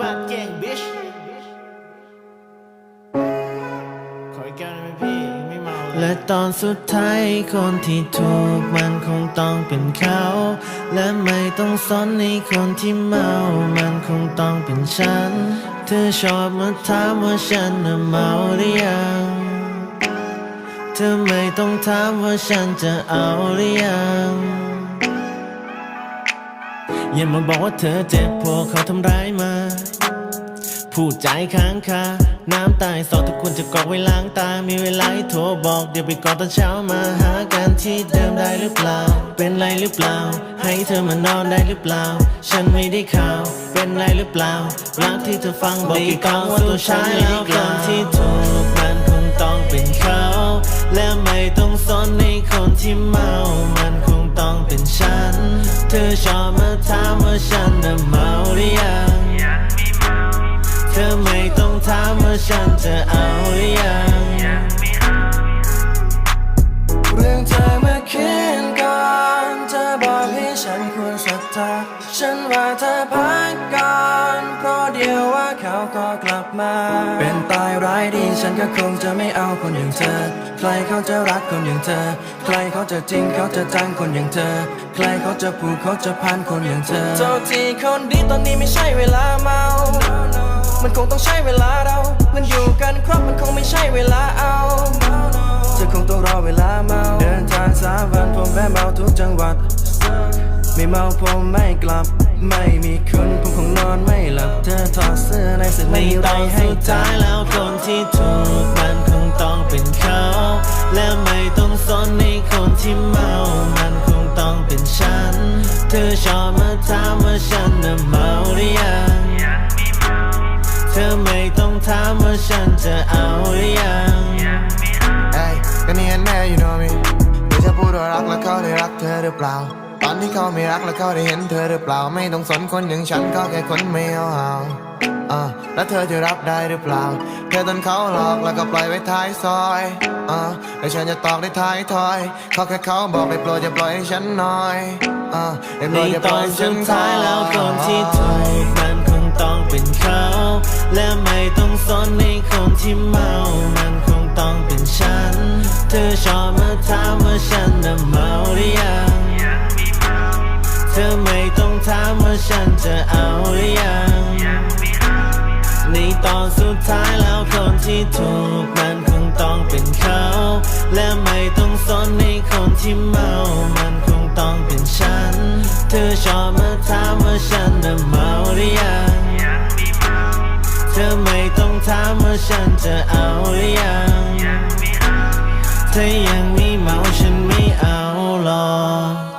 bad gang bitch และตอนสุดท้ายคนที่ถูกมันคงต้องเป็นเขา และไม่ต้องสอนในคนที่เมา มันคงต้องเป็นฉัน เธอชอบมาถามว่าฉันน่ะเมาหรือยัง เธอไม่ต้องถามว่าฉันจะเอาหรือยัง อย่ามาบอกว่าเธอเจ็บเพราะเขาทำร้ายมา พูดใจค้างคาน้ำตายสอทุกคนจะกอกไว้ล้างตา มีเวลาให้โทรบอกเดี๋ยวไปกอนตอนเช้ามาหากันที่เดิมได้หรือเปล่า เป็นไรหรือเปล่า ให้เธอมานอนได้หรือเปล่า ฉันไม่ได้ข่าว เป็นไรหรือเปล่า รักที่เธอฟังบอกกี่ครั้งว่าตัวฉันแล้วคนที่ถูกมั เป็นฉันเธอชอบมาถามว่าฉันน่ะเมาหรือยัง เธอไม่ต้องถามว่าฉันจะเอาหรือยัง ว่าเขาก็กลับมา เป็นตายร้ายดีฉันก็คงจะไม่เอาคนอย่างเธอ ใครเขาจะรักคนอย่างเธอ ใครเขาจะจริงเขาจะจังคนอย่างเธอ ใครเขาจะผูกเขาจะพันคนอย่างเธอโทษทีคนดีตอนนี้ไม่ใช่เวลาเมา มันคงต้องใช้เวลาเรา มันอยู่กันครบมันคงไม่ใช่เวลาเอาจะคงต้องรอเวลาเมา เดินทางสามวันผมแวะเมาทุกจังหวัด ไม่เมาผมไม่กลับ ไม่มีคุณ สื้อในสึกในไม่มีตไรอนให้สุดจัท้ายบแล้วคนที่ถูกมันคงต้องเป็นเขา และไม่ต้องสนในคนที่เมา มันคงต้องเป็นฉัน เธอชอบมาถามว่าฉันน่ะเมาหรือยังเธอไม่ต้องถามว่าฉันจะเอาหรือยังเอ้ยก็นี่แน่ you know me เธอจะพูดว่ารักแล้วเขาได้รักเธอหรือเปล่าต อนที่เขาไม่รักแล้วเขาได้เห็นเธอหรือเปล่าไม่ต้องสนคนอย่างฉันก็แค่คนไม่เอาเอาอ่าแล้วเธอจะรับได้หรือเปล่า เธอโดนเขาหลอกแล้วก็ปล่อยไว้ท้ายซอยอ่าแล้วฉันจะตอกได้ท้ายถอยเขาแค่เขาบอกได้โปรดอย่าปล่อยให้ฉันหน่อยอ่าได้โปในรดอย่าตปล่อยนให้ฉัสุนดท้ายแล้วคนที่ถูกมันคงต้องเป็นเขาและไม่ต้องสนในคนที่เมามันคงต้องเป็นฉัน เธอชอบมาถามว่าฉันน่ะเมาหรือยัง ธอไม่ต้องถามว่าฉันจะเอาหรือยังในตอนสุดท้ายแล้วคนที่ถูกมันคงต้องเป็นเขา และไม่ต้องสนในคนที่เมา มันคงต้องเป็นฉัน เธอชอบมาถามว่าฉันน่ะเมาหรือยัง เธอไม่ต้องถามว่าฉันจะเอาหรือยัง เธอยังไม่เมาฉันไม่เอาหรอก